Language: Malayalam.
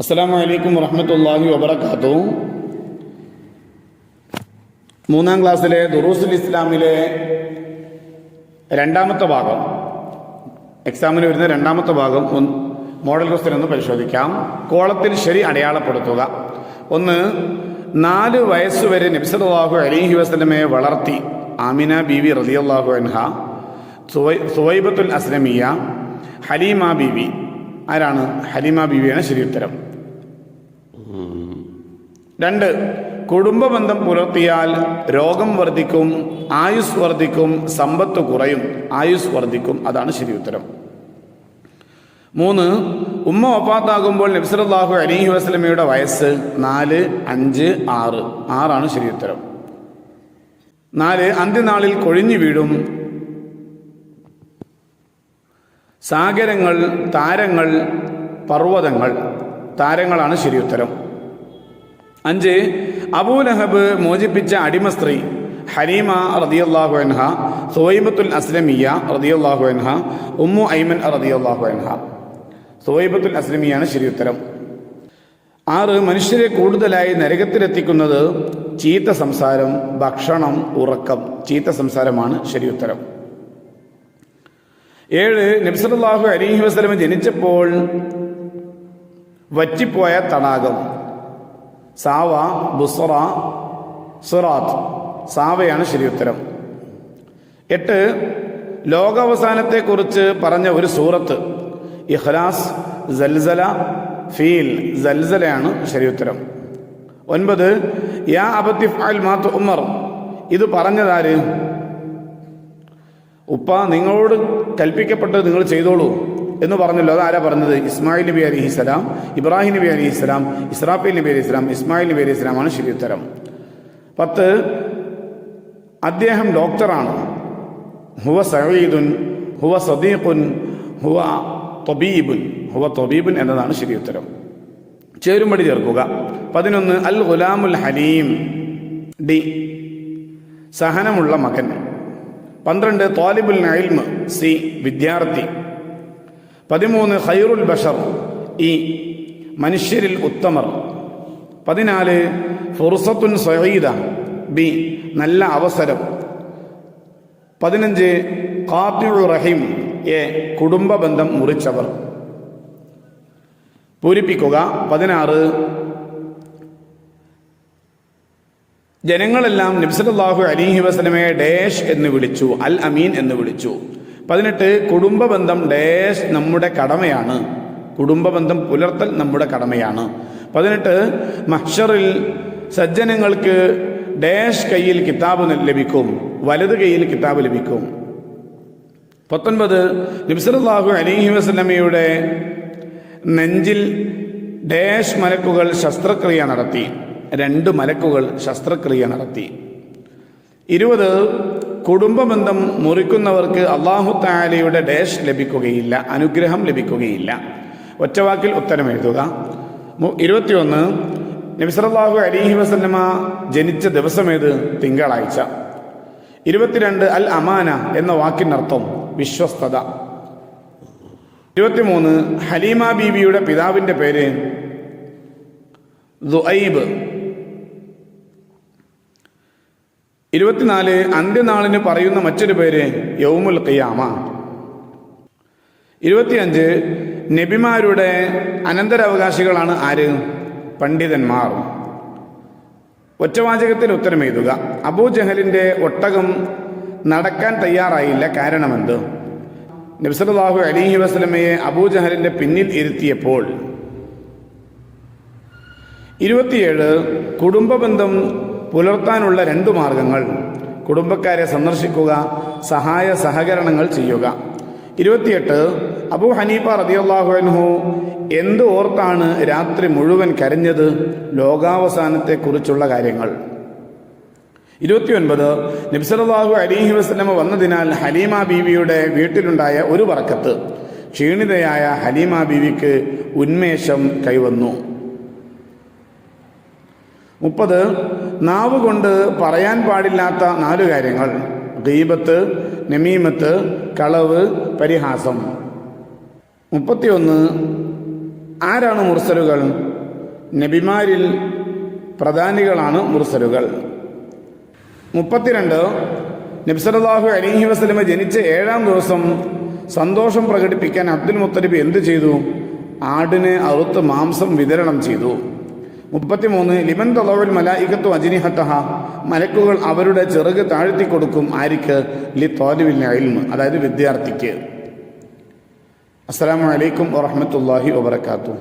അസ്സാം വലൈക്കും വറഹമത്തല്ലാഹി വബർക്കാത്തു മൂന്നാം ക്ലാസ്സിലെ ദുറൂസുൽ ഇസ്ലാമിലെ രണ്ടാമത്തെ ഭാഗം എക്സാമിന് വരുന്ന രണ്ടാമത്തെ ഭാഗം മോഡൽ ക്വസ്റ്റ്യൻ ഒന്ന് പരിശോധിക്കാം. കോളത്തിൽ ശരി അടയാളപ്പെടുത്തുക. ഒന്ന് നാല് വയസ്സുവരെ നബ്സലാഹു അലൈഹി വസ്ലമയെ വളർത്തി. ആമിന ബീവി റലിയല്ലാഹു അൻഹ സുവൈ- സുവൈബത്തുൽ അസ്ലമിയ ഹലീമ ബീവി. ആരാണ്? ഹലിമ ബീവിയാണ് ശരി ഉത്തരം. രണ്ട് കുടുംബ ബന്ധം പുലർത്തിയാൽ രോഗം വർദ്ധിക്കും ആയുസ് വർദ്ധിക്കും സമ്പത്ത് കുറയും. ആയുസ് വർദ്ധിക്കും അതാണ് ശരി ഉത്തരം. മൂന്ന് ഉമ്മ ഒപ്പാത്താകുമ്പോൾ നബ്സലാഹു അലൈഹി വസ്ലമയുടെ വയസ്സ് നാല് അഞ്ച് ആറ്. ആറാണ് ശരി ഉത്തരം. നാല് അന്ത്യനാളിൽ കൊഴിഞ്ഞു വീഴും സാഗരങ്ങൾ താരങ്ങൾ പർവതങ്ങൾ. താരങ്ങളാണ് ശരിയുത്തരം. അഞ്ച് അബൂലഹബ് മോചിപ്പിച്ച അടിമ സ്ത്രീ ഹരീമ റതിയല്ലാഹു അൻഹ സുവൈബത്തുൽ അസ്ലമിയ റതിയല്ലാഹു അൻഹ ഉമ്മു ഐമൻ റതിയല്ലാഹു അൻഹ. സുവൈബത്തുൽ അസ്ലമിയാണ് ശരിയുത്തരം. ആറ് മനുഷ്യരെ കൂടുതലായി നരകത്തിലെത്തിക്കുന്നത് ചീത്ത സംസാരം ഭക്ഷണം ഉറക്കം. ചീത്ത സംസാരമാണ് ശരിയുത്തരം. ഏഴ് നബ്സലാഹു അലൈഹി വസ്ലമ ജനിച്ചപ്പോൾ വറ്റിപ്പോയ തടാകം. സാവ ബുസറ സുറാത്ത്. സാവയാണ് ശരി ഉത്തരം എട്ട് ലോകാവസാനത്തെക്കുറിച്ച് പറഞ്ഞ ഒരു സൂറത്ത്. ഇഖ്ലാസ് ജൽസല ഫീൽ ജൽസലയാണ് ശരി ഉത്തരം ഒൻപത് യാ അബത്തിഫ് അൽ മാത്ത് ഉമർ ഇത് പറഞ്ഞതാര്? ഉപ്പ നിങ്ങളോട് കൽപ്പിക്കപ്പെട്ടത് നിങ്ങൾ ചെയ്തോളൂ എന്ന് പറഞ്ഞല്ലോ. അതാരാ പറഞ്ഞത്? ഇസ്മായിൽ നബി അലി ഇസ്ലാം ഇബ്രാഹിം നബി അലി ഇസ്ലാം ഇസ്രാഫീൽ നബി അലി ഇസ്ലാം ഇസ്മായിൽ നബി അലി ഇസ്ലാമാണ് ശരി ഉത്തരം. പത്ത് അദ്ദേഹം ഡോക്ടറാണ്. ഹുവ സഹീദുൻ ഹുവ സദീഖുൻ ഹുവ തൊബീബുൻ ഹുവ തൊബീബുൻ എന്നതാണ് ശരി ഉത്തരം. ചേരുംപടി ചേർക്കുക. പതിനൊന്ന് അൽ ഗുലാമുൽ ഹലീം. ഡി സഹനമുള്ള മകൻ. പന്ത്രണ്ട് താലിബുൽ നൈൽമ് സി വിദ്യാർത്ഥി. പതിമൂന്ന് ഹൈറുൽ ബഷർ ഇ മനുഷ്യരിൽ ഉത്തമർ. പതിനാല് ഫുർസത്തുൻ സഹീദ ബി നല്ല അവസരം. പതിനഞ്ച് കാത്തിയുൾ റഹീം എ കുടുംബ ബന്ധം മുറിച്ചവർ. പൂരിപ്പിക്കുക. പതിനാറ് ജനങ്ങളെല്ലാം നബ്സലാഹു അലിഹി വസ്ലമയെ ഡേഷ് എന്ന് വിളിച്ചു അൽ അമീൻ എന്ന് വിളിച്ചു. പതിനെട്ട് കുടുംബ ബന്ധം ഡേഷ് നമ്മുടെ കടമയാണ്. കുടുംബ ബന്ധം പുലർത്തൽ നമ്മുടെ കടമയാണ്. പതിനെട്ട് മഹ്ഷറിൽ സജ്ജനങ്ങൾക്ക് ഡേഷ് കയ്യിൽ കിതാബ് ലഭിക്കും വലത് കയ്യിൽ കിതാബ് ലഭിക്കും. പത്തൊൻപത് നബ്സലാഹു അലിഹി വസ്ലമയുടെ നെഞ്ചിൽ ഡേഷ് മലക്കുകൾ ശസ്ത്രക്രിയ നടത്തി. രണ്ട് മലക്കുകൾ ശസ്ത്രക്രിയ നടത്തി. ഇരുപത് കുടുംബബന്ധം മുറിക്കുന്നവർക്ക് അള്ളാഹു താലയുടെ ഡേഷ് ലഭിക്കുകയില്ല അനുഗ്രഹം ലഭിക്കുകയില്ല. ഒറ്റവാക്കിൽ ഉത്തരം എഴുതുക. ഇരുപത്തിയൊന്ന് നബിസലാഹു അലിഹി വസല്ലമ ജനിച്ച ദിവസം ഏത്? തിങ്കളാഴ്ച. ഇരുപത്തിരണ്ട് അൽ അമാന എന്ന വാക്കിനർത്ഥം വിശ്വസ്തത. ഇരുപത്തിമൂന്ന് ഹലീമ ബീവിയുടെ പിതാവിന്റെ പേര് ദുഐബ്. ഇരുപത്തിനാല് അന്ത്യനാളിന് പറയുന്ന മറ്റൊരു പേര് യൗമുൽ ഖിയാമ. ഇരുപത്തിയഞ്ച് നബിമാരുടെ അനന്തരാവകാശികളാണ് ആര്? പണ്ഡിതന്മാർ. ഒറ്റവാചകത്തിൽ ഉത്തരം എഴുതുക. അബൂജഹലിന്റെ ഒട്ടകം നടക്കാൻ തയ്യാറായില്ല. കാരണമെന്ത്? നബ്സലാഹു അലിഹി വസ്ലമയെ അബൂജഹലിന്റെ പിന്നിൽ ഇരുത്തിയപ്പോൾ. ഇരുപത്തിയേഴ് കുടുംബബന്ധം പുലർത്താനുള്ള രണ്ട് മാർഗങ്ങൾ. കുടുംബക്കാരെ സന്ദർശിക്കുക സഹായ സഹകരണങ്ങൾ ചെയ്യുക. ഇരുപത്തിയെട്ട് അബു ഹനീഫ റതിയാഹുഹു എന്ത് ഓർത്താണ് രാത്രി മുഴുവൻ കരഞ്ഞത്? ലോകാവസാനത്തെക്കുറിച്ചുള്ള കാര്യങ്ങൾ. ഇരുപത്തിയൊൻപത് നിബ്സലാഹു അലിഹി വസ്ലമ വന്നതിനാൽ ഹലീമ ബീവിയുടെ വീട്ടിലുണ്ടായ ഒരു വറക്കത്ത്. ക്ഷീണിതയായ ഹലീമ ബീവിക്ക് ഉന്മേഷം കൈവന്നു. മുപ്പത് നാവ് കൊണ്ട് പറയാൻ പാടില്ലാത്ത നാല് കാര്യങ്ങൾ. ഗീബത്ത് നമീമത്ത് കളവ് പരിഹാസം. മുപ്പത്തിയൊന്ന് ആരാണ് മുർസലുകൾ? നബിമാരിൽ പ്രധാനികളാണ് മുർസലുകൾ. മുപ്പത്തിരണ്ട് നബ്സലാഹു അലിഹി വസ്ലമ ജനിച്ച ഏഴാം ദിവസം സന്തോഷം പ്രകടിപ്പിക്കാൻ അബ്ദുൽ മുത്തലിബ് എന്ത് ചെയ്തു? ആടിനെ അറുത്ത് മാംസം വിതരണം ചെയ്തു. മുപ്പത്തിമൂന്ന് ലിമൻ തലവൽ മലായികത്തു അജിനിഹത്തഹ മലക്കുകൾ അവരുടെ ചെറുക് താഴ്ത്തി കൊടുക്കും ആരിക്ക്? ലി തോലുവിൽ ഇൽമ് അതായത് വിദ്യാർത്ഥിക്ക്. അസ്സാം വലൈക്കും വറഹമത്തല്ലാഹി വബർക്കാത്തു